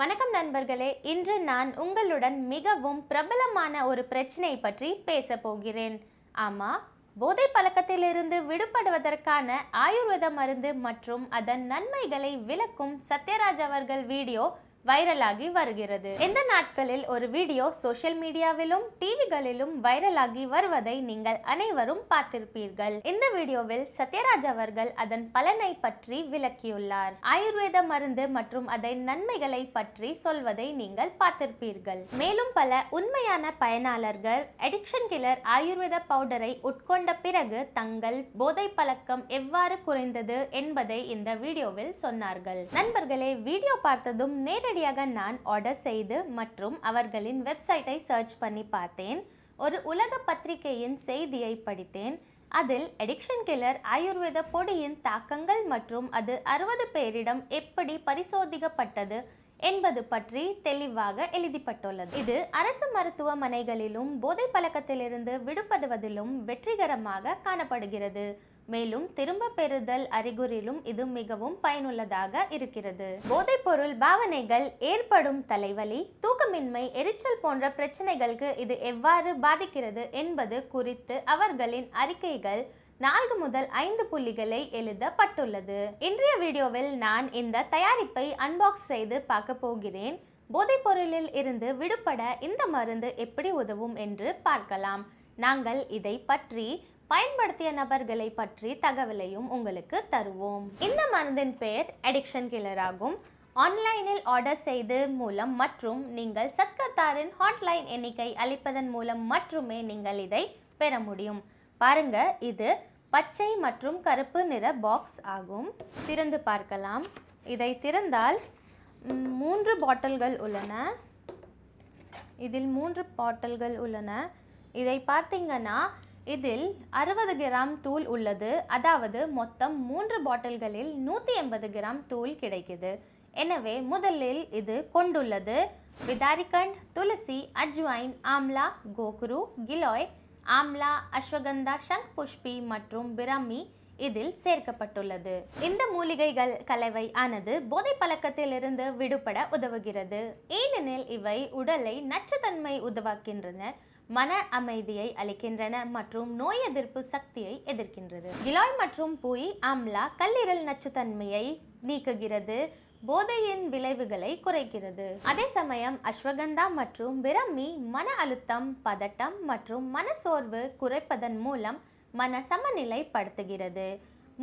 வணக்கம் நண்பர்களே இன்று நான் உங்களுடன் மிகவும் பிரபலமான ஒரு பிரச்சனை பற்றி பேச போகிறேன். ஆமா போதை பழக்கத்திலிருந்து விடுபடுவதற்கான ஆயுர்வேத மருந்து மற்றும் அதன் நன்மைகளை விளக்கும் சத்யராஜ் அவர்கள் வீடியோ வைரலாகி வருகிறது. இந்த நாட்களில் ஒரு வீடியோ சோஷியல் மீடியாவிலும் டிவிகளிலும் வைரலாகி வருவதை நீங்கள் அனைவரும் பார்த்திருப்பீர்கள். இந்த வீடியோவில் சத்யராஜ் அவர்கள் அதன் பலனை பற்றி விளக்கியுள்ளார். ஆயுர்வேத மருந்து மற்றும் அதன் நன்மைகளை பற்றி சொல்வதை நீங்கள் பார்த்திருப்பீர்கள். மேலும் பல உண்மையான பயனாளர்கள் அடிக்ஷன் கில்லர் ஆயுர்வேத பவுடரை உட்கொண்ட பிறகு தங்கள் போதை பழக்கம் எவ்வாறு குறைந்தது என்பதை இந்த வீடியோவில் சொன்னார்கள். நண்பர்களே வீடியோ பார்த்ததும் நேரடியாக நான் ஆர்டர் செய்து மற்றும் அவர்களின் வெப்சைட்டை சர்ச் பண்ணி பார்த்தேன். ஒரு உலக பத்திரிகையின் செய்தியை படித்தேன். அதில் எடிக்ஷன் கில்லர் ஆயுர்வேத பொடியின் தாக்கங்கள் மற்றும் அது அறுபது பேரிடம் எப்படி பரிசோதிக்கப்பட்டது என்பது பற்றி தெளிவாக எழுதிப்பட்டுள்ளது. இது அரசு மருத்துவமனைகளிலும் போதை பழக்கத்திலிருந்து விடுபடுவதிலும் வெற்றிகரமாக காணப்படுகிறது. மேலும் திரும்ப பெறுதல் அறிகுறியிலும் இது மிகவும் பயனுள்ளதாக இருக்கிறது. போதைப்பொருள் பாவனைகள் ஏற்படும் தலைவலி தூக்கமின்மை எரிச்சல் போன்ற பிரச்சனைகளுக்கு இது எவ்வாறு பாதிக்கிறது என்பது குறித்து அவர்களின் அறிக்கைகள் நான்கு முதல் ஐந்து புள்ளிகளை எழுதப்பட்டுள்ளது. இன்றைய வீடியோவில் நான் இந்த தயாரிப்பை அன்பாக்ஸ் செய்து பார்க்க போகிறேன். போதைப்பொருளில் இருந்து விடுபட இந்த மருந்து எப்படி உதவும் என்று பார்க்கலாம். நாங்கள் இதை பற்றி பயன்படுத்திய நபர்களை பற்றி தகவலையும் உங்களுக்கு தருவோம். இந்த மருந்தின் பெயர் அடிக்ஷன் கில்லர் ஆகும் ஆன்லைனில் ஆர்டர் செய்து மூலம் மற்றும் நீங்கள் சத்கர்தாரின் ஹாட்லைன் எண்ணிக்கை அளிப்பதன் மூலம் மட்டுமே நீங்கள் இதை பெற முடியும். பாருங்க இது பச்சை மற்றும் கருப்பு நிற பாக்ஸ் ஆகும். திறந்து பார்க்கலாம். இதை திறந்தால் மூன்று பாட்டில்கள் உள்ளன. இதில் மூன்று பாட்டில்கள் உள்ளன. இதை பார்த்தீங்கன்னா இதில் அறுபது கிராம் தூள் உள்ளது. அதாவது மொத்தம் மூன்று பாட்டில்களில் நூற்றி எண்பது கிராம் தூள் கிடைக்குது. எனவே முதலில் இது கொண்டுள்ளது. விதாரிகண்ட் துளசி அஜ்வைன் ஆம்லா கோகுரு கிலோய் ஆம்லா அஸ்வகந்தா சங்க் புஷ்பி மற்றும் பிரம்மி இதில் சேர்க்கப்பட்டுள்ளது. இந்த மூலிகைகள் கலவை ஆனது போதை பழக்கத்திலிருந்து விடுபட உதவுகிறது. ஏனெனில் இவை உடலை நச்சுத்தன்மை உதவாக்கின்றன மன அமைதியை அளிக்கின்றன மற்றும் நோய் எதிர்ப்பு சக்தியை எதிர்க்கின்றது. கிலாய் மற்றும் புய் ஆம்லா கல்லீரல் நச்சுத்தன்மையை நீக்குகிறது போதையின் விளைவுகளை குறைக்கிறது. அதே சமயம் அஸ்வகந்தா மற்றும் பிரம்மி மன அழுத்தம் பதட்டம் மற்றும் மனசோர்வு குறைப்பதன் மூலம் மன சமநிலைப்படுத்துகிறது.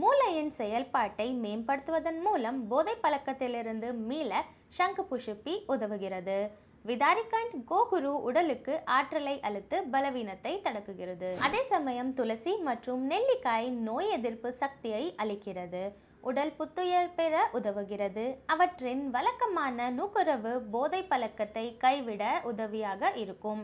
மூளையின் செயல்பாட்டை மேம்படுத்துவதன் மூலம் போதை பழக்கத்திலிருந்து மீள சங்கு புஷுப்பி உதவுகிறது. விதாரிகண்ட் கோகுரு உடலுக்கு ஆற்றலை அளித்து பலவீனத்தை தடுக்குகிறது. அதே சமயம் துளசி மற்றும் நெல்லிக்காய் நோய் எதிர்ப்பு சக்தியை அளிக்கிறது. உடல் புத்துயர் பெற உதவுகிறது. அவற்றின் வழக்கமான நுகரவு போதை பழக்கத்தை கைவிட உதவியாக இருக்கும்.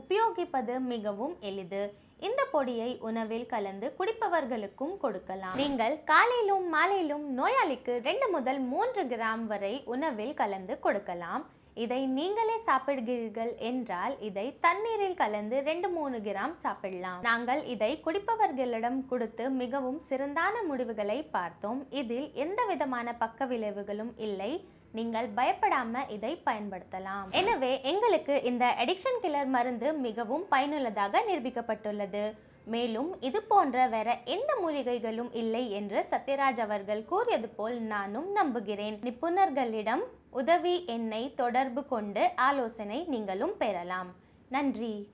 உபயோகிப்பது மிகவும் எளிது. இந்த பொடியை உணவில் கலந்து குடிப்பவர்களுக்கும் கொடுக்கலாம். நீங்கள் காலையிலும் மாலையிலும் நோயாளிக்கு ரெண்டு முதல் மூன்று கிராம் வரை உணவில் கலந்து கொடுக்கலாம். இதை நீங்களே சாப்பிடுகிறீர்கள் என்றால் இதை தண்ணீரில் கலந்து ரெண்டு மூணு கிராம் சாப்பிடலாம். நாங்கள் இதை குடிப்பவர்களிடம் கொடுத்து மிகவும் சிறந்தான முடிவுகளை பார்த்தோம். இதில் எந்த விதமான பக்க விளைவுகளும் இல்லை. நீங்கள் பயப்படாம இதை பயன்படுத்தலாம். எனவே எங்களுக்கு இந்த அடிக்ஷன் கில்லர் மருந்து மிகவும் பயனுள்ளதாக நிரூபிக்கப்பட்டுள்ளது. மேலும் இது போன்ற வேற எந்த மூலிகைகளும் இல்லை என்று சத்யராஜ் அவர்கள் கூறியது போல் நானும் நம்புகிறேன். நிபுணர்களிடம் உதவி எண்ணை தொடர்பு கொண்டு ஆலோசனை நீங்களும் பெறலாம். நன்றி.